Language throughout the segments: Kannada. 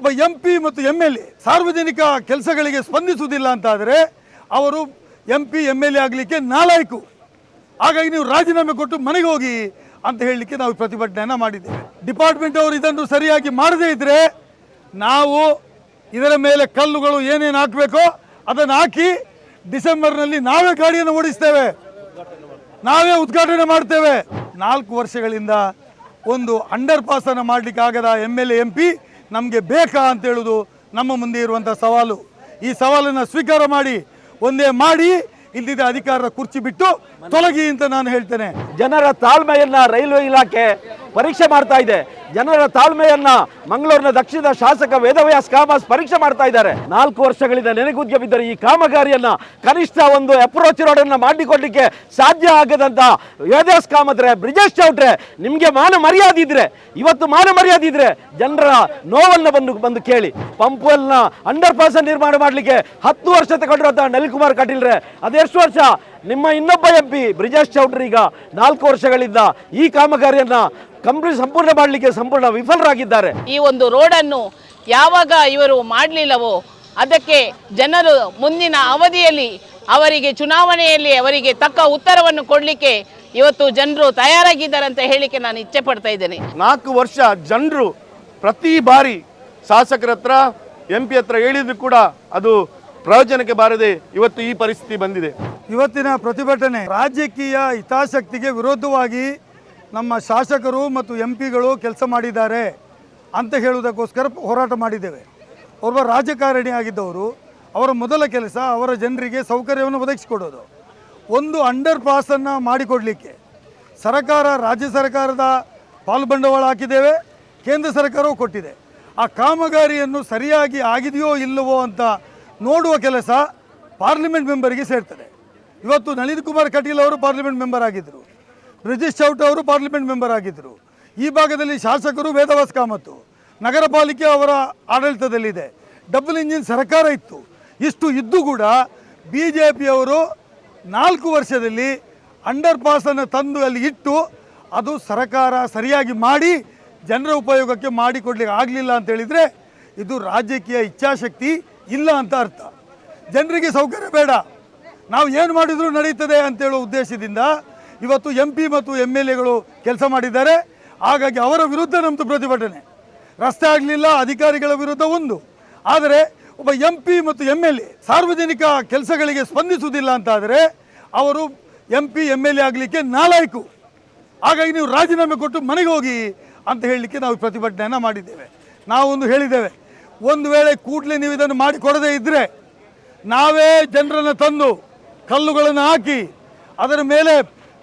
ಒಬ್ಬ ಎಂ ಪಿ ಮತ್ತು ಎಂ ಎಲ್ ಎ ಸಾರ್ವಜನಿಕ ಕೆಲಸಗಳಿಗೆ ಸ್ಪಂದಿಸುವುದಿಲ್ಲ ಅಂತಾದರೆ ಅವರು M P M L A ಆಗಲಿಕ್ಕೆ ನಾಲಾಯಕು. ಹಾಗಾಗಿ ನೀವು ರಾಜೀನಾಮೆ ಕೊಟ್ಟು ಮನೆಗೆ ಹೋಗಿ ಅಂತ ಹೇಳಲಿಕ್ಕೆ ನಾವು ಪ್ರತಿಭಟನೆಯನ್ನು ಮಾಡಿದ್ದೇವೆ. ಡಿಪಾರ್ಟ್ಮೆಂಟ್ ಅವರು ಇದನ್ನು ಸರಿಯಾಗಿ ಮಾಡದೇ ಇದ್ದರೆ ನಾವು ಇದರ ಮೇಲೆ ಕಲ್ಲುಗಳು ಏನೇನು ಹಾಕಬೇಕೋ ಅದನ್ನು ಹಾಕಿ ಡಿಸೆಂಬರ್ನಲ್ಲಿ ನಾವೇ ಗಾಡಿಯನ್ನು ಓಡಿಸ್ತೇವೆ. ನಾವೇ ಉದ್ಘಾಟನೆ ಮಾಡ್ತೇವೆ. ನಾಲ್ಕು ವರ್ಷಗಳಿಂದ ಒಂದು ಅಂಡರ್ ಪಾಸನ್ನು ಮಾಡಲಿಕ್ಕೆ ಆಗದ M L A M P ನಮಗೆ ಬೇಕಾ ಅಂತ ಹೇಳುವುದು ನಮ್ಮ ಮುಂದೆ ಇರುವಂಥ ಸವಾಲು. ಈ ಸವಾಲನ್ನು ಸ್ವೀಕಾರ ಮಾಡಿ, ಒಂದೇ ಮಾಡಿ ಇಲ್ಲಿದ್ದ ಅಧಿಕಾರದ ಕುರ್ಚಿ ಬಿಟ್ಟು ತೊಲಗಿ ಅಂತ ನಾನು ಹೇಳ್ತೇನೆ. ಜನರ ತಾಳ್ಮೆಯನ್ನ ರೈಲ್ವೆ ಇಲಾಖೆ ಪರೀಕ್ಷೆ ಮಾಡ್ತಾ ಇದೆ. ಜನರ ತಾಳ್ಮೆಯನ್ನ ಮಂಗಳೂರಿನ ದಕ್ಷಿಣದ ಶಾಸಕ ವೇದವ್ಯಾಸ್ ಕಾಮಸ್ ಪರೀಕ್ಷೆ ಮಾಡ್ತಾ ಇದ್ದಾರೆ. ನಾಲ್ಕು ವರ್ಷಗಳಿಂದ ನೆನೆಗುದ್ಗೆ ಬಿದ್ದರೆ ಈ ಕಾಮಗಾರಿಯನ್ನ ಕನಿಷ್ಠ ಒಂದು ಅಪ್ರೋಚ್ ರೋಡ್ ಅನ್ನ ಮಾಡಿಕೊಡ್ಲಿಕ್ಕೆ ಸಾಧ್ಯ ಆಗದಂತ ವೇದವ್ಯಾಸ್ ಕಾಮದ್ರೆ ಬ್ರಿಜೇಶ್ ಚೌಟ್ರೆ ನಿಮ್ಗೆ ಮಾನ ಮರ್ಯಾದೆ ಇದ್ರೆ ಇವತ್ತು ಮಾನ ಮರ್ಯಾದೆ ಇದ್ರೆ ಜನರ ನೋವನ್ನ ಬಂದು ಬಂದು ಕೇಳಿ. ಪಂಪಲ್ನ ಅಂಡರ್ ಪಾಸ್ ನಿರ್ಮಾಣ ಮಾಡ್ಲಿಕ್ಕೆ ಹತ್ತು ವರ್ಷ ತಗೊಂಡಿರುವಂತಹ ನಳಿನ್ ಕುಮಾರ್ ಕಟೀಲ್ರೆ ಅದೆಷ್ಟು ವರ್ಷ? ನಿಮ್ಮ ಇನ್ನೊಬ್ಬ ಎಂ ಪಿ ಬ್ರಿಜೇಶ್ ಚೌಡ್ರಿ ಈಗ ನಾಲ್ಕು ವರ್ಷಗಳಿಂದ ಈ ಕಾಮಗಾರಿಯನ್ನ ಕಂಪ್ಲೀಟ್ ಸಂಪೂರ್ಣ ಮಾಡಲಿಕ್ಕೆ ಸಂಪೂರ್ಣ ವಿಫಲರಾಗಿದ್ದಾರೆ. ಈ ಒಂದು ರೋಡನ್ನು ಯಾವಾಗ ಇವರು ಮಾಡಲಿಲ್ಲವೋ ಅದಕ್ಕೆ ಜನರು ಮುಂದಿನ ಅವಧಿಯಲ್ಲಿ ಅವರಿಗೆ ಚುನಾವಣೆಯಲ್ಲಿ ಅವರಿಗೆ ತಕ್ಕ ಉತ್ತರವನ್ನು ಕೊಡಲಿಕ್ಕೆ ಇವತ್ತು ಜನರು ತಯಾರಾಗಿದ್ದಾರೆ ಅಂತ ಹೇಳಿಕೆ ನಾನು ಇಚ್ಛೆ ಪಡ್ತಾ ಇದ್ದೇನೆ. ನಾಲ್ಕು ವರ್ಷ ಜನರು ಪ್ರತಿ ಬಾರಿ ಶಾಸಕರ ಹತ್ರ ಎಂ ಪಿ ಹತ್ರ ಹೇಳಿದ್ರು ಕೂಡ ಅದು ಪ್ರಯೋಜನಕ್ಕೆ ಬಾರದೆ ಇವತ್ತು ಈ ಪರಿಸ್ಥಿತಿ ಬಂದಿದೆ. ಇವತ್ತಿನ ಪ್ರತಿಭಟನೆ ರಾಜಕೀಯ ಹಿತಾಸಕ್ತಿಗೆ ವಿರೋಧವಾಗಿ ನಮ್ಮ ಶಾಸಕರು ಮತ್ತು ಎಂ ಪಿಗಳು ಕೆಲಸ ಮಾಡಿದ್ದಾರೆ ಅಂತ ಹೇಳುವುದಕ್ಕೋಸ್ಕರ ಹೋರಾಟ ಮಾಡಿದ್ದೇವೆ. ಒಬ್ಬ ರಾಜಕಾರಣಿ ಆಗಿದ್ದವರು, ಅವರ ಮೊದಲ ಕೆಲಸ ಅವರ ಜನರಿಗೆ ಸೌಕರ್ಯವನ್ನು ಒದಗಿಸಿಕೊಡೋದು. ಒಂದು ಅಂಡರ್ ಪಾಸನ್ನು ಮಾಡಿಕೊಡಲಿಕ್ಕೆ ಸರ್ಕಾರ, ರಾಜ್ಯ ಸರ್ಕಾರದ ಪಾಲ್ಬಂಡವಾಳ ಹಾಕಿದ್ದೇವೆ, ಕೇಂದ್ರ ಸರ್ಕಾರವೂ ಕೊಟ್ಟಿದೆ. ಆ ಕಾಮಗಾರಿಯನ್ನು ಸರಿಯಾಗಿ ಆಗಿದೆಯೋ ಇಲ್ಲವೋ ಅಂತ ನೋಡುವ ಕೆಲಸ ಪಾರ್ಲಿಮೆಂಟ್ ಮೆಂಬರಿಗೆ ಸೇರ್ತದೆ. ಇವತ್ತು ನಳಿನ್ ಕುಮಾರ್ ಕಟೀಲ್ ಅವರು ಪಾರ್ಲಿಮೆಂಟ್ ಮೆಂಬರ್ ಆಗಿದ್ದರು ಬ್ರಿಜೇಶ್ ಚೌಟ ಅವರು ಪಾರ್ಲಿಮೆಂಟ್ ಮೆಂಬರ್ ಆಗಿದ್ದರು ಈ ಭಾಗದಲ್ಲಿ ಶಾಸಕರು ವೇದವಾಸ್ ಕಾಮತ್ತು ನಗರ ಪಾಲಿಕೆ ಅವರ ಆಡಳಿತದಲ್ಲಿದೆ. ಡಬಲ್ ಇಂಜಿನ್ ಸರ್ಕಾರ ಇತ್ತು. ಇಷ್ಟು ಇದ್ದು ಕೂಡ ಬಿ ಜೆ ಪಿಯವರು ನಾಲ್ಕು ವರ್ಷದಲ್ಲಿ ಅಂಡರ್ ಪಾಸನ್ನು ತಂದು ಅಲ್ಲಿ ಇಟ್ಟು ಅದು ಸರ್ಕಾರ ಸರಿಯಾಗಿ ಮಾಡಿ ಜನರ ಉಪಯೋಗಕ್ಕೆ ಮಾಡಿಕೊಡ್ಲಿಕ್ಕೆ ಆಗಲಿಲ್ಲ ಅಂತ ಹೇಳಿದರೆ ಇದು ರಾಜಕೀಯ ಇಚ್ಛಾಶಕ್ತಿ ಇಲ್ಲ ಅಂತ ಅರ್ಥ. ಜನರಿಗೆ ಸೌಕರ್ಯ ಬೇಡ. ನಾವು ಏನು ಮಾಡಿದರೂ ನಡೀತದೆ ಅಂತೇಳೋ ಉದ್ದೇಶದಿಂದ ಇವತ್ತು ಎಂ ಪಿ ಮತ್ತು ಎಂ ಎಲ್ ಎಗಳು ಕೆಲಸ ಮಾಡಿದ್ದಾರೆ. ಹಾಗಾಗಿ ಅವರ ವಿರುದ್ಧ ನಮ್ಮದು ಪ್ರತಿಭಟನೆ. ರಸ್ತೆ ಆಗಲಿಲ್ಲ, ಅಧಿಕಾರಿಗಳ ವಿರುದ್ಧ ಒಂದು. ಆದರೆ ಒಬ್ಬ ಎಂ ಪಿ ಮತ್ತು ಎಂ ಎಲ್ ಎ ಸಾರ್ವಜನಿಕ ಕೆಲಸಗಳಿಗೆ ಸ್ಪಂದಿಸುವುದಿಲ್ಲ ಅಂತಾದರೆ ಅವರು M P M L A ಆಗಲಿಕ್ಕೆ ನಾಲಾಯ್ಕು. ಹಾಗಾಗಿ ನೀವು ರಾಜೀನಾಮೆ ಕೊಟ್ಟು ಮನೆಗೆ ಹೋಗಿ ಅಂತ ಹೇಳಲಿಕ್ಕೆ ನಾವು ಪ್ರತಿಭಟನೆಯನ್ನು ಮಾಡಿದ್ದೇವೆ. ನಾವೊಂದು ಹೇಳಿದ್ದೇವೆ. ಒಂದು ವೇಳೆ ಕೂಡಲೇ ನೀವು ಇದನ್ನು ಮಾಡಿಕೊಡದೇ ಇದ್ದರೆ ನಾವೇ ಜನರನ್ನು ತಂದು ಕಲ್ಲುಗಳನ್ನು ಹಾಕಿ ಅದರ ಮೇಲೆ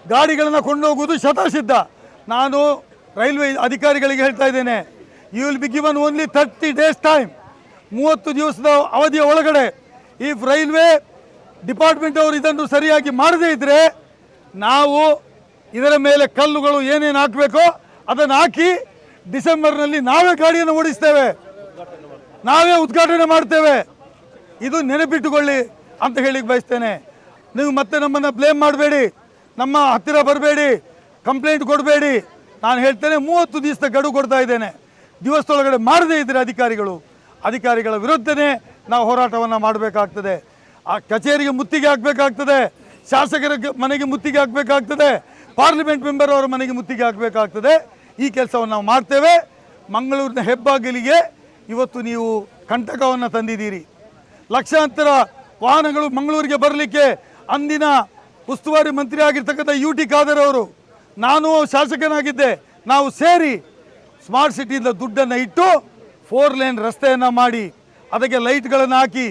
ಗಾಡಿಗಳನ್ನು ಕೊಂಡೋಗುವುದು ಶತಸಿದ್ಧ ನಾನು ರೈಲ್ವೆ ಅಧಿಕಾರಿಗಳಿಗೆ ಹೇಳ್ತಾ ಇದ್ದೇನೆ you will be given only thirty days time ಮೂವತ್ತು ದಿವಸದ ಅವಧಿಯ ಒಳಗಡೆ ಈ ರೈಲ್ವೆ ಡಿಪಾರ್ಟ್ಮೆಂಟ್ ಅವರು ಇದನ್ನು ಸರಿಯಾಗಿ ಮಾಡದೇ ಇದ್ದರೆ ನಾವು ಇದರ ಮೇಲೆ ಕಲ್ಲುಗಳು ಏನೇನು ಹಾಕಬೇಕೋ ಅದನ್ನು ಹಾಕಿ ಡಿಸೆಂಬರ್ನಲ್ಲಿ ನಾವೇ ಗಾಡಿಯನ್ನು ಓಡಿಸ್ತೇವೆ. ನಾವೇ ಉದ್ಘಾಟನೆ ಮಾಡ್ತೇವೆ. ಇದು ನೆನಪಿಟ್ಟುಕೊಳ್ಳಿ ಅಂತ ಹೇಳಿಕ್ಕೆ ಬಯಸ್ತೇನೆ. ನೀವು ಮತ್ತೆ ನಮ್ಮನ್ನು ಬ್ಲೇಮ್ ಮಾಡಬೇಡಿ. ನಮ್ಮ ಹತ್ತಿರ ಬರಬೇಡಿ. ಕಂಪ್ಲೇಂಟ್ ಕೊಡಬೇಡಿ. ನಾನು ಹೇಳ್ತೇನೆ ಮೂವತ್ತು ದಿವಸದ ಗಡುವು ಕೊಡ್ತಾ ಇದ್ದೇನೆ. ದಿವಸದೊಳಗಡೆ ಮಾಡದೇ ಇದ್ದರೆ ಅಧಿಕಾರಿಗಳು. ಅಧಿಕಾರಿಗಳ ವಿರುದ್ಧನೇ ನಾವು ಹೋರಾಟವನ್ನು ಮಾಡಬೇಕಾಗ್ತದೆ. ಆ ಕಚೇರಿಗೆ ಮುತ್ತಿಗೆ ಹಾಕಬೇಕಾಗ್ತದೆ. ಶಾಸಕರ ಮನೆಗೆ ಮುತ್ತಿಗೆ ಹಾಕಬೇಕಾಗ್ತದೆ. ಪಾರ್ಲಿಮೆಂಟ್ ಮೆಂಬರ್ ಅವರ ಮನೆಗೆ ಮುತ್ತಿಗೆ ಹಾಕಬೇಕಾಗ್ತದೆ. ಈ ಕೆಲಸವನ್ನು ನಾವು ಮಾಡ್ತೇವೆ. ಮಂಗಳೂರಿನ ಹೆಬ್ಬಾಗಿಲಿಗೆ ಇವತ್ತು ನೀವು ಕಂಟಕವನ್ನು ತಂದಿದ್ದೀರಿ. ಲಕ್ಷಾಂತರ ವಾಹನಗಳು ಮಂಗಳೂರಿಗೆ ಬರಲಿಕ್ಕೆ ಅಂದಿನ ಉಸ್ತುವಾರಿ ಮಂತ್ರಿ ಆಗಿರ್ತಕ್ಕಂಥ ಯು ಟಿ ಖಾದರ್ ಅವರು, ನಾನು ಶಾಸಕನಾಗಿದ್ದೆ. ನಾವು ಸೇರಿ ಸ್ಮಾರ್ಟ್ ಸಿಟಿಯಿಂದ ದುಡ್ಡನ್ನು ಇಟ್ಟು ಫೋರ್ ಲೈನ್ ರಸ್ತೆಯನ್ನು ಮಾಡಿ, ಅದಕ್ಕೆ ಲೈಟ್ಗಳನ್ನು ಹಾಕಿ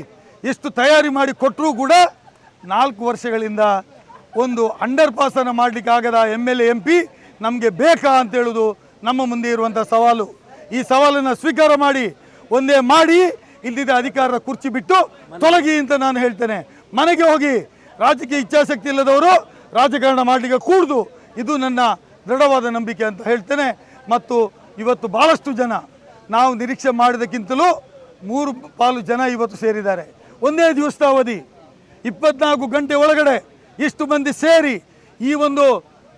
ಎಷ್ಟು ತಯಾರಿ ಮಾಡಿ ಕೊಟ್ಟರೂ ಕೂಡ ನಾಲ್ಕು ವರ್ಷಗಳಿಂದ ಒಂದು ಅಂಡರ್ ಪಾಸನ್ನು ಮಾಡಲಿಕ್ಕೆ ಆಗದ M L A M P ನಮಗೆ ಬೇಕಾ ಅಂತೇಳೋದು ನಮ್ಮ ಮುಂದೆ ಇರುವಂಥ ಸವಾಲು. ಈ ಸವಾಲನ್ನು ಸ್ವೀಕಾರ ಮಾಡಿ ಒಂದೇ ಮಾಡಿ ಇಲ್ಲಿದ್ದ ಅಧಿಕಾರದ ಕುರ್ಚಿ ಬಿಟ್ಟು ತೊಲಗಿ ಅಂತ ನಾನು ಹೇಳ್ತೇನೆ. ಮನೆಗೆ ಹೋಗಿ ರಾಜಕೀಯ ಇಚ್ಛಾಶಕ್ತಿ ಇಲ್ಲದವರು ರಾಜಕಾರಣ ಮಾಡಲಿಕ್ಕೆ ಕೂಡ್ದು ಇದು ನನ್ನ ದೃಢವಾದ ನಂಬಿಕೆ ಅಂತ ಹೇಳ್ತೇನೆ. ಮತ್ತು ಇವತ್ತು ಭಾಳಷ್ಟು ಜನ ನಾವು ನಿರೀಕ್ಷೆ ಮಾಡಿದಕ್ಕಿಂತಲೂ ಮೂರು ಪಾಲು ಜನ ಇವತ್ತು ಸೇರಿದ್ದಾರೆ. ಒಂದೇ ದಿವಸದ ಅವಧಿ ಇಪ್ಪತ್ನಾಲ್ಕು ಗಂಟೆ ಒಳಗಡೆ ಇಷ್ಟು ಮಂದಿ ಸೇರಿ ಈ ಒಂದು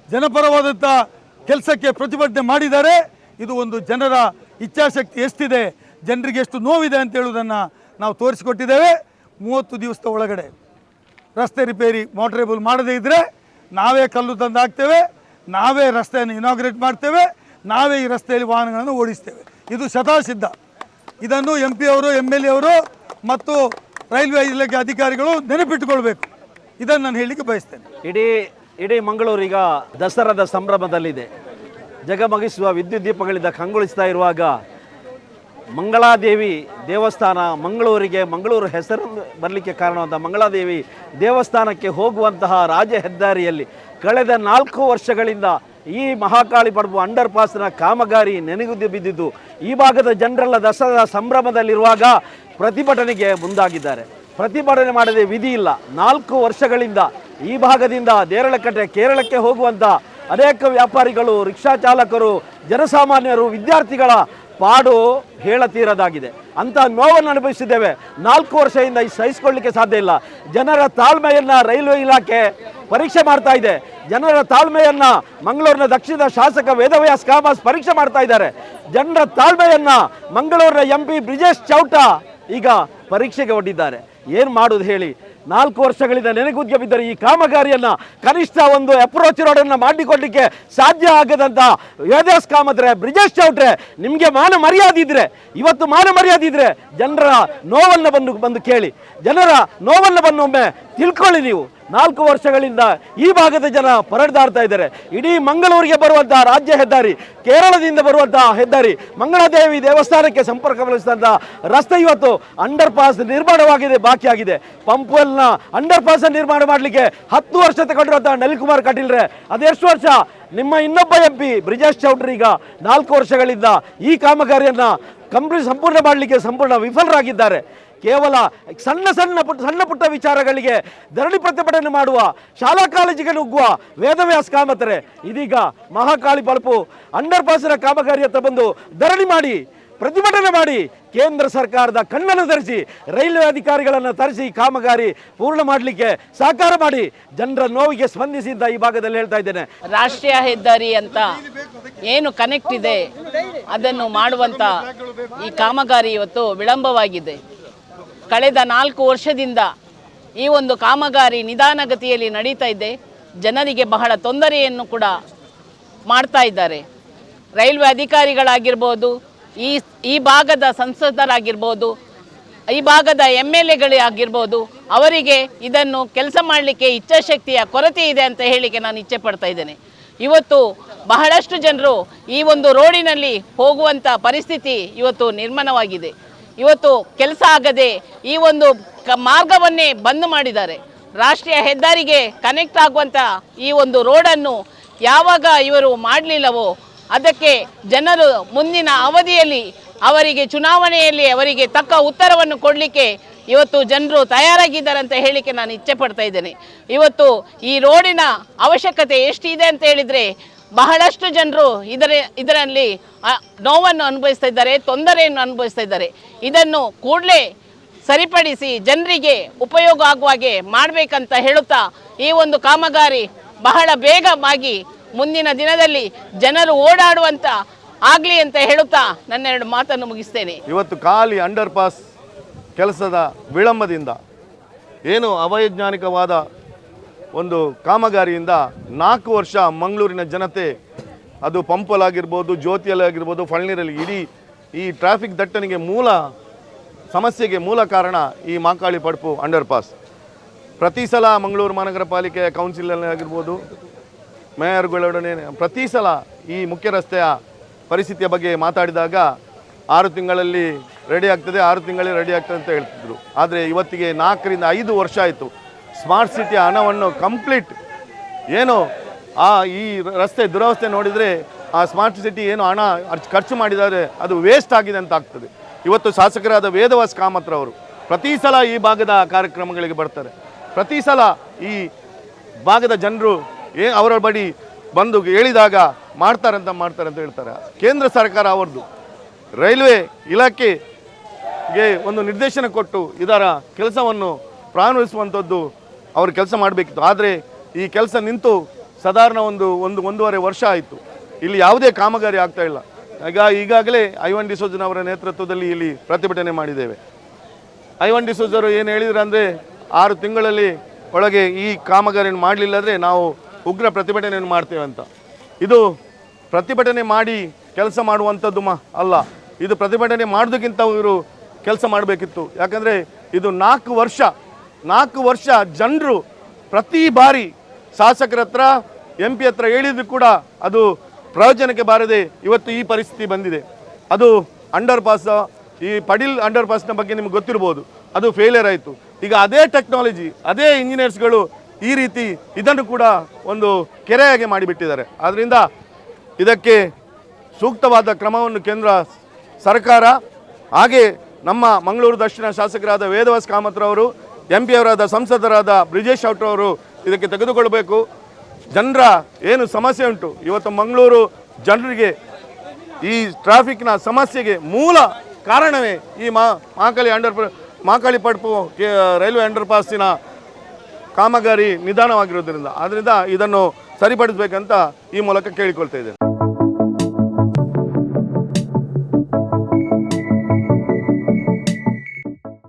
ಜನಪರವಾದಂಥ ಕೆಲಸಕ್ಕೆ ಪ್ರತಿಭಟನೆ ಮಾಡಿದ್ದಾರೆ. ಇದು ಒಂದು ಜನರ ಇಚ್ಛಾಶಕ್ತಿ ಎಷ್ಟಿದೆ ಜನರಿಗೆ ಎಷ್ಟು ನೋವಿದೆ ಅಂತ ಹೇಳುವುದನ್ನು ನಾವು ತೋರಿಸಿಕೊಟ್ಟಿದ್ದೇವೆ. ಮೂವತ್ತು ದಿವಸದ ಒಳಗಡೆ ರಸ್ತೆ ರಿಪೇರಿ ಮೋಟ್ರೇಬಲ್ ಮಾಡದೇ ಇದ್ದರೆ ನಾವೇ ಕಲ್ಲು ತಂದು ಹಾಕ್ತೇವೆ, ನಾವೇ ರಸ್ತೆಯನ್ನು ಇನಾಗ್ರೇಟ್ ಮಾಡ್ತೇವೆ, ನಾವೇ ಈ ರಸ್ತೆಯಲ್ಲಿ ವಾಹನಗಳನ್ನು ಓಡಿಸ್ತೇವೆ. ಇದು ಶತಾಸಿದ್ಧ. ಇದನ್ನು ಎಂ ಪಿ ಅವರು ಎಂ ಎಲ್ ಎ ಅವರು ಮತ್ತು ರೈಲ್ವೆ ಇಲಾಖೆ ಅಧಿಕಾರಿಗಳು ನೆನಪಿಟ್ಟುಕೊಳ್ಬೇಕು. ಇದನ್ನು ನಾನು ಹೇಳಲಿಕ್ಕೆ ಬಯಸ್ತೇನೆ. ಇಡೀ ಇಡೀ ಮಂಗಳೂರು ಈಗ ದಸರಾದ ಸಂಭ್ರಮದಲ್ಲಿದೆ. ಜಗಮಗಿಸುವ ವಿದ್ಯುತ್ ದೀಪಗಳಿಂದ ಕಂಗೊಳಿಸ್ತಾ ಇರುವಾಗ ಮಂಗಳಾದೇವಿ ದೇವಸ್ಥಾನ ಮಂಗಳೂರಿಗೆ ಮಂಗಳೂರು ಹೆಸರು ಬರಲಿಕ್ಕೆ ಕಾರಣವಾದ ಮಂಗಳಾದೇವಿ ದೇವಸ್ಥಾನಕ್ಕೆ ಹೋಗುವಂತಹ ರಾಜ ಹೆದ್ದಾರಿಯಲ್ಲಿ ಕಳೆದ ನಾಲ್ಕು ವರ್ಷಗಳಿಂದ ಈ ಮಹಾಕಾಳಿ ಪಡಬು ಅಂಡರ್ ಪಾಸ್ನ ಕಾಮಗಾರಿ ನೆನೆಗುದ್ದಿ ಬಿದ್ದಿದ್ದು, ಈ ಭಾಗದ ಜನರೆಲ್ಲ ದಸರಾ ಸಂಭ್ರಮದಲ್ಲಿರುವಾಗ ಪ್ರತಿಭಟನೆಗೆ ಮುಂದಾಗಿದ್ದಾರೆ. ಪ್ರತಿಭಟನೆ ಮಾಡದೆ ವಿಧಿ ಇಲ್ಲ. ನಾಲ್ಕು ವರ್ಷಗಳಿಂದ ಈ ಭಾಗದಿಂದ ದೇರಳಕಟ್ಟೆ, ಕೇರಳಕ್ಕೆ ಹೋಗುವಂಥ ಅನೇಕ ವ್ಯಾಪಾರಿಗಳು, ರಿಕ್ಷಾ ಚಾಲಕರು, ಜನಸಾಮಾನ್ಯರು, ವಿದ್ಯಾರ್ಥಿಗಳ ಪಾಡು ಹೇಳತೀರದಾಗಿದೆ ಅಂತ ನೋವನ್ನು ಅನುಭವಿಸಿದ್ದೇವೆ. ನಾಲ್ಕು ವರ್ಷದಿಂದ ಈ ಸಹಿಸಿಕೊಳ್ಳಲಿಕ್ಕೆ ಸಾಧ್ಯ ಇಲ್ಲ. ಜನರ ತಾಳ್ಮೆಯನ್ನು ರೈಲ್ವೆ ಇಲಾಖೆ ಪರೀಕ್ಷೆ ಮಾಡ್ತಾ ಇದೆ. ಜನರ ತಾಳ್ಮೆಯನ್ನ ಮಂಗಳೂರಿನ ದಕ್ಷಿಣದ ಶಾಸಕ ವೇದವ್ಯಾಸ್ ಕಾಮಸ್ ಪರೀಕ್ಷೆ ಮಾಡ್ತಾ ಇದ್ದಾರೆ. ಜನರ ತಾಳ್ಮೆಯನ್ನ ಮಂಗಳೂರಿನ ಎಂ ಪಿ ಬ್ರಿಜೇಶ್ ಚೌಟ ಈಗ ಪರೀಕ್ಷೆಗೆ ಒಡ್ಡಿದ್ದಾರೆ. ಏನು ಮಾಡುವುದು ಹೇಳಿ? ನಾಲ್ಕು ವರ್ಷಗಳಿಂದ ನೆನೆಗುದ್ಗೆ ಬಿದ್ದರೆ ಈ ಕಾಮಗಾರಿಯನ್ನ ಕನಿಷ್ಠ ಒಂದು ಅಪ್ರೋಚ್ ರೋಡನ್ನು ಮಾಡಿಕೊಡ್ಲಿಕ್ಕೆ ಸಾಧ್ಯ ಆಗದಂಥ ವೇದಸ್ ಕಾಮದ್ರೆ, ಬ್ರಿಜೇಶ್ ಚೌಟ್ರೆ, ನಿಮಗೆ ಮಾನ ಮರ್ಯಾದೆ ಇದ್ರೆ, ಇವತ್ತು ಮಾನ ಮರ್ಯಾದೆ ಇದ್ರೆ ಜನರ ನೋವನ್ನು ಬಂದು ಬಂದು ಕೇಳಿ. ಜನರ ನೋವನ್ನು ಬಂದು ಒಮ್ಮೆ ತಿಳ್ಕೊಳ್ಳಿ ನೀವು. ನಾಲ್ಕು ವರ್ಷಗಳಿಂದ ಈ ಭಾಗದ ಜನ ಪರಡ್ದಾಡ್ತಾ ಇದ್ದಾರೆ. ಇಡೀ ಮಂಗಳೂರಿಗೆ ಬರುವಂತಹ ರಾಜ್ಯ ಹೆದ್ದಾರಿ, ಕೇರಳದಿಂದ ಬರುವಂತಹ ಹೆದ್ದಾರಿ, ಮಂಗಳಾದೇವಿ ದೇವಸ್ಥಾನಕ್ಕೆ ಸಂಪರ್ಕ ಕಲ್ಪಿಸಿದಂತಹ ರಸ್ತೆ ಇವತ್ತು ಅಂಡರ್ ಪಾಸ್ ನಿರ್ಮಾಣವಾಗಿದೆ ಬಾಕಿ ಆಗಿದೆ ಪಂಪ್ವೆಲ್ನ ಅಂಡರ್ ಪಾಸ್ ನಿರ್ಮಾಣ ಮಾಡಲಿಕ್ಕೆ ಹತ್ತು ವರ್ಷ ತಗೊಂಡಿರುವಂತಹ ನಳಿಕುಮಾರ್ ಕಟೀಲ್ರೆ ಅದೆಷ್ಟು ವರ್ಷ? ನಿಮ್ಮ ಇನ್ನೊಬ್ಬ ಎಂ ಪಿ ಬ್ರಿಜೇಶ್ ಚೌಡ್ರಿ ಈಗ ನಾಲ್ಕು ವರ್ಷಗಳಿಂದ ಈ ಕಾಮಗಾರಿಯನ್ನು ಕಂಪ್ಲೀಟ್, ಸಂಪೂರ್ಣ ಮಾಡಲಿಕ್ಕೆ ಸಂಪೂರ್ಣ ವಿಫಲರಾಗಿದ್ದಾರೆ. ಕೇವಲ ಸಣ್ಣ ಸಣ್ಣ ಪುಟ್ಟ ಸಣ್ಣ ಪುಟ್ಟ ವಿಚಾರಗಳಿಗೆ ಧರಣಿ ಪ್ರತಿಭಟನೆ ಮಾಡುವ ಶಾಲಾ ಕಾಲೇಜಿಗೆ ನುಗ್ಗುವ ವೇದವ್ಯಾಸ ಕಾಮತರೆ. ಇದೀಗ ಮಹಾಕಾಳಿ ಪಳಪು ಅಂಡರ್ ಪಾಸಿನ ಕಾಮಗಾರಿ ಹತ್ರ ಬಂದು ಧರಣಿ ಮಾಡಿ, ಪ್ರತಿಭಟನೆ ಮಾಡಿ ಕೇಂದ್ರ ಸರ್ಕಾರದ ಕಣ್ಣನ್ನು ಧರಿಸಿ ರೈಲ್ವೆ ಅಧಿಕಾರಿಗಳನ್ನು ತರಿಸಿ ಕಾಮಗಾರಿ ಪೂರ್ಣ ಮಾಡಲಿಕ್ಕೆ ಸಹಕಾರ ಮಾಡಿ. ಜನರ ನೋವಿಗೆ ಸ್ಪಂದಿಸಿದ್ದ ಈ ಭಾಗದಲ್ಲಿ ಹೇಳ್ತಾ ಇದ್ದೇನೆ. ರಾಷ್ಟ್ರೀಯ ಹೆದ್ದಾರಿ ಅಂತ ಏನು ಕನೆಕ್ಟ್ ಇದೆ, ಅದನ್ನು ಮಾಡುವಂತ ಈ ಕಾಮಗಾರಿ ಇವತ್ತು ವಿಳಂಬವಾಗಿದೆ. ಕಳೆದ ನಾಲ್ಕು ವರ್ಷದಿಂದ ಈ ಒಂದು ಕಾಮಗಾರಿ ನಿಧಾನಗತಿಯಲ್ಲಿ ನಡೀತಾ ಇದೆ. ಜನರಿಗೆ ಬಹಳ ತೊಂದರೆಯನ್ನು ಕೂಡ ಮಾಡ್ತಾ ಇದ್ದಾರೆ. ರೈಲ್ವೆ ಅಧಿಕಾರಿಗಳಾಗಿರ್ಬೋದು, ಈ ಈ ಭಾಗದ ಸಂಸದರಾಗಿರ್ಬೋದು, ಈ ಭಾಗದ ಎಂ ಎಲ್ ಎಗಳೇ ಆಗಿರ್ಬೋದು, ಅವರಿಗೆ ಇದನ್ನು ಕೆಲಸ ಮಾಡಲಿಕ್ಕೆ ಇಚ್ಛಾಶಕ್ತಿಯ ಕೊರತೆ ಇದೆ ಅಂತ ಹೇಳಿಕೆ ನಾನು ಇಚ್ಛೆ ಪಡ್ತಾ ಇದ್ದೇನೆ. ಇವತ್ತು ಬಹಳಷ್ಟು ಜನರು ಈ ಒಂದು ರೋಡಿನಲ್ಲಿ ಹೋಗುವಂಥ ಪರಿಸ್ಥಿತಿ ಇವತ್ತು ನಿರ್ಮಾಣವಾಗಿದೆ. ಇವತ್ತು ಕೆಲಸ ಆಗದೆ ಈ ಒಂದು ಮಾರ್ಗವನ್ನೇ ಬಂದ್ ಮಾಡಿದ್ದಾರೆ. ರಾಷ್ಟ್ರೀಯ ಹೆದ್ದಾರಿಗೆ ಕನೆಕ್ಟ್ ಆಗುವಂಥ ಈ ಒಂದು ರೋಡನ್ನು ಯಾವಾಗ ಇವರು ಮಾಡಲಿಲ್ಲವೋ ಅದಕ್ಕೆ ಜನರು ಮುಂದಿನ ಅವಧಿಯಲ್ಲಿ ಅವರಿಗೆ ಚುನಾವಣೆಯಲ್ಲಿ ಅವರಿಗೆ ತಕ್ಕ ಉತ್ತರವನ್ನು ಕೊಡಲಿಕ್ಕೆ ಇವತ್ತು ಜನರು ತಯಾರಾಗಿದ್ದಾರೆ ಅಂತ ಹೇಳಿಕೆ ನಾನು ಇಚ್ಛೆ ಪಡ್ತಾ ಇದ್ದೇನೆ. ಇವತ್ತು ಈ ರೋಡಿನ ಅವಶ್ಯಕತೆ ಎಷ್ಟಿದೆ ಅಂತ ಹೇಳಿದರೆ ಬಹಳಷ್ಟು ಜನರು ಇದರ ಇದರಲ್ಲಿ ನೋವನ್ನು ಅನುಭವಿಸ್ತಾ ಇದ್ದಾರೆ, ತೊಂದರೆಯನ್ನು ಅನುಭವಿಸ್ತಾ ಇದ್ದಾರೆ. ಇದನ್ನು ಕೂಡಲೇ ಸರಿಪಡಿಸಿ ಜನರಿಗೆ ಉಪಯೋಗ ಆಗುವ ಹಾಗೆ ಮಾಡಬೇಕಂತ ಹೇಳುತ್ತಾ ಈ ಒಂದು ಕಾಮಗಾರಿ ಬಹಳ ಬೇಗವಾಗಿ ಮುಂದಿನ ದಿನದಲ್ಲಿ ಜನರು ಓಡಾಡುವಂತ ಆಗಲಿ ಅಂತ ಹೇಳುತ್ತಾ ನನ್ನ ಎರಡು ಮಾತನ್ನು ಮುಗಿಸ್ತೇನೆ. ಇವತ್ತು ಖಾಲಿ ಅಂಡರ್ ಪಾಸ್ ಕೆಲಸದ ವಿಳಂಬದಿಂದ ಏನು ಅವೈಜ್ಞಾನಿಕವಾದ ಒಂದು ಕಾಮಗಾರಿಯಿಂದ ನಾಲ್ಕು ವರ್ಷ ಮಂಗಳೂರಿನ ಜನತೆ, ಅದು ಪಂಪಲಾಗಿರ್ಬೋದು ಜ್ಯೋತಿಯಲ್ಲಿ ಆಗಿರ್ಬೋದು ಫಳ್ನೀರಲ್ಲಿ ಇಡೀ ಈ ಟ್ರಾಫಿಕ್ ದಟ್ಟಣೆಗೆ ಮೂಲ ಸಮಸ್ಯೆಗೆ ಮೂಲ ಕಾರಣ ಈ ಮಾಕಾಳಿ ಪಡ್ಪು ಅಂಡರ್ ಪಾಸ್ ಪ್ರತಿ ಸಲ ಮಂಗಳೂರು ಮಹಾನಗರ ಪಾಲಿಕೆಯ ಕೌನ್ಸಿಲಲ್ಲಿ ಆಗಿರ್ಬೋದು ಮೇಯರ್ಗಳೊಡನೆ ಪ್ರತಿ ಸಲ ಈ ಮುಖ್ಯ ರಸ್ತೆಯ ಪರಿಸ್ಥಿತಿಯ ಬಗ್ಗೆ ಮಾತಾಡಿದಾಗ ಆರು ತಿಂಗಳಲ್ಲಿ ರೆಡಿ ಆಗ್ತದೆ, ಆರು ತಿಂಗಳಲ್ಲಿ ರೆಡಿ ಆಗ್ತದೆ ಅಂತ ಹೇಳ್ತಿದ್ರು. ಆದರೆ ಇವತ್ತಿಗೆ ನಾಲ್ಕರಿಂದ ಐದು ವರ್ಷ ಆಯಿತು. ಸ್ಮಾರ್ಟ್ ಸಿಟಿಯ ಹಣವನ್ನು ಕಂಪ್ಲೀಟ್ ಏನು ಆ ಈ ರಸ್ತೆ ದುರವಸ್ಥೆ ನೋಡಿದರೆ ಆ ಸ್ಮಾರ್ಟ್ ಸಿಟಿ ಏನು ಹಣ ಖರ್ಚು ಮಾಡಿದರೆ ಅದು ವೇಸ್ಟ್ ಆಗಿದೆ ಅಂತ ಆಗ್ತದೆ. ಇವತ್ತು ಶಾಸಕರಾದ ವೇದವಾಸ್ ಕಾಮತ್ರ ಅವರು ಪ್ರತಿ ಸಲ ಈ ಭಾಗದ ಕಾರ್ಯಕ್ರಮಗಳಿಗೆ ಬರ್ತಾರೆ. ಪ್ರತಿ ಸಲ ಈ ಭಾಗದ ಜನರು ಏ ಅವರ ಬಳಿ ಬಂದು ಹೇಳಿದಾಗ ಮಾಡ್ತಾರಂತ ಮಾಡ್ತಾರೆ ಅಂತ ಹೇಳ್ತಾರೆ. ಕೇಂದ್ರ ಸರ್ಕಾರ ಅವರದು ರೈಲ್ವೆ ಇಲಾಖೆಗೆ ಒಂದು ನಿರ್ದೇಶನ ಕೊಟ್ಟು ಇದರ ಕೆಲಸವನ್ನು ಪ್ರಾರಂಭಿಸುವಂಥದ್ದು ಅವರು ಕೆಲಸ ಮಾಡಬೇಕಿತ್ತು. ಆದರೆ ಈ ಕೆಲಸ ನಿಂತು ಸಾಧಾರಣ ಒಂದು ಒಂದು ಒಂದೂವರೆ ವರ್ಷ ಆಯಿತು. ಇಲ್ಲಿ ಯಾವುದೇ ಕಾಮಗಾರಿ ಆಗ್ತಾ ಇಲ್ಲ. ಈಗ, ಈಗಾಗಲೇ ಐವನ್ ಡಿಸೋಜನ್ ಅವರ ನೇತೃತ್ವದಲ್ಲಿ ಇಲ್ಲಿ ಪ್ರತಿಭಟನೆ ಮಾಡಿದ್ದೇವೆ. ಐವನ್ ಡಿಸೋಜರು ಏನು ಹೇಳಿದ್ರು ಅಂದರೆ ಆರು ತಿಂಗಳಲ್ಲಿ ಒಳಗೆ ಈ ಕಾಮಗಾರಿಯನ್ನು ಮಾಡಲಿಲ್ಲ ಅಂದರೆ ನಾವು ಉಗ್ರ ಪ್ರತಿಭಟನೆಯನ್ನು ಮಾಡ್ತೇವೆ ಅಂತ. ಇದು ಪ್ರತಿಭಟನೆ ಮಾಡಿ ಕೆಲಸ ಮಾಡುವಂಥದ್ದು ಮ ಅಲ್ಲ. ಇದು ಪ್ರತಿಭಟನೆ ಮಾಡೋದಕ್ಕಿಂತ ಇವರು ಕೆಲಸ ಮಾಡಬೇಕಿತ್ತು. ಯಾಕಂದರೆ ಇದು ನಾಲ್ಕು ವರ್ಷ ನಾಲ್ಕು ವರ್ಷ ಜನರು ಪ್ರತಿ ಬಾರಿ ಶಾಸಕರ ಹತ್ರ ಎಂ ಪಿ ಹತ್ರ ಹೇಳಿದ್ರು ಕೂಡ ಅದು ಪ್ರಯೋಜನಕ್ಕೆ ಬಾರದೆ ಇವತ್ತು ಈ ಪರಿಸ್ಥಿತಿ ಬಂದಿದೆ. ಅದು ಅಂಡರ್ ಪಾಸ್, ಈ ಪಡಿಲ್ ಅಂಡರ್ ಪಾಸ್ನ ಬಗ್ಗೆ ನಿಮ್ಗೆ ಗೊತ್ತಿರ್ಬೋದು. ಅದು ಫೇಲಿಯರ್ ಆಯಿತು. ಈಗ ಅದೇ ಟೆಕ್ನಾಲಜಿ ಅದೇ ಇಂಜಿನಿಯರ್ಸ್ಗಳು ಈ ರೀತಿ ಇದನ್ನು ಕೂಡ ಒಂದು ಕೆರೆಯಾಗಿ ಮಾಡಿಬಿಟ್ಟಿದ್ದಾರೆ. ಆದ್ದರಿಂದ ಇದಕ್ಕೆ ಸೂಕ್ತವಾದ ಕ್ರಮವನ್ನು ಕೇಂದ್ರ ಸರ್ಕಾರ, ಹಾಗೆ ನಮ್ಮ ಮಂಗಳೂರು ದಕ್ಷಿಣ ಶಾಸಕರಾದ ವೇದವಾಸ್ ಕಾಮತ್ರವರು ಎಂ ಪಿ ಅವರಾದ ಸಂಸದರಾದ ಬ್ರಿಜೇಶ್ ಅವರು ಇದಕ್ಕೆ ತೆಗೆದುಕೊಳ್ಳಬೇಕು ಜನರ ಏನು ಸಮಸ್ಯೆ ಉಂಟು? ಇವತ್ತು ಮಂಗಳೂರು ಜನರಿಗೆ ಈ ಟ್ರಾಫಿಕ್ನ ಸಮಸ್ಯೆಗೆ ಮೂಲ ಕಾರಣವೇ ಈ ಮಾ, ಮಾಕಳಿ ಅಂಡರ್ ಮಾಕಳಿ ಪಡ್ಪು ರೈಲ್ವೆ ಅಂಡರ್ ಪಾಸಿನ ಕಾಮಗಾರಿ ನಿಧಾನವಾಗಿರೋದ್ರಿಂದ ಆದ್ದರಿಂದ ಇದನ್ನು ಸರಿಪಡಿಸಬೇಕಂತ ಈ ಮೂಲಕ ಕೇಳಿಕೊಳ್ತಾ